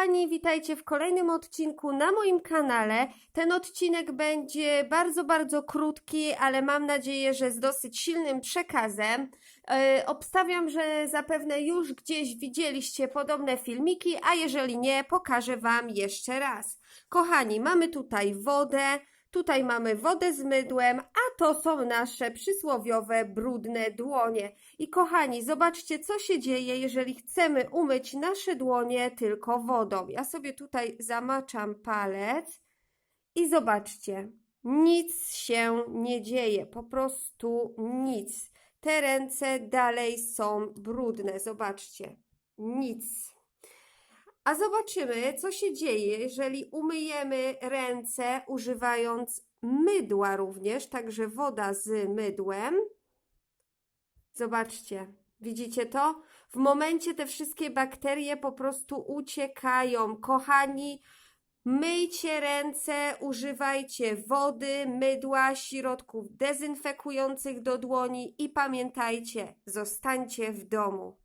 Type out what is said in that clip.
kochani, witajcie w kolejnym odcinku na moim kanale. Ten odcinek będzie bardzo, bardzo krótki, ale mam nadzieję, że z dosyć silnym przekazem. E, obstawiam, że zapewne już gdzieś widzieliście podobne filmiki, a jeżeli nie, pokażę Wam jeszcze raz. Kochani, mamy tutaj wodę, tutaj mamy wodę z mydłem, a to są nasze przysłowiowe brudne dłonie. I kochani, zobaczcie, co się dzieje, jeżeli chcemy umyć nasze dłonie tylko wodą. Ja sobie tutaj zamaczam palec i zobaczcie, nic się nie dzieje, po prostu nic. Te ręce dalej są brudne, zobaczcie, nic. A zobaczymy, co się dzieje, jeżeli umyjemy ręce używając mydła również, także woda z mydłem. Zobaczcie, widzicie to? W momencie te wszystkie bakterie po prostu uciekają. Kochani, myjcie ręce, używajcie wody, mydła, środków dezynfekujących do dłoni i pamiętajcie, zostańcie w domu.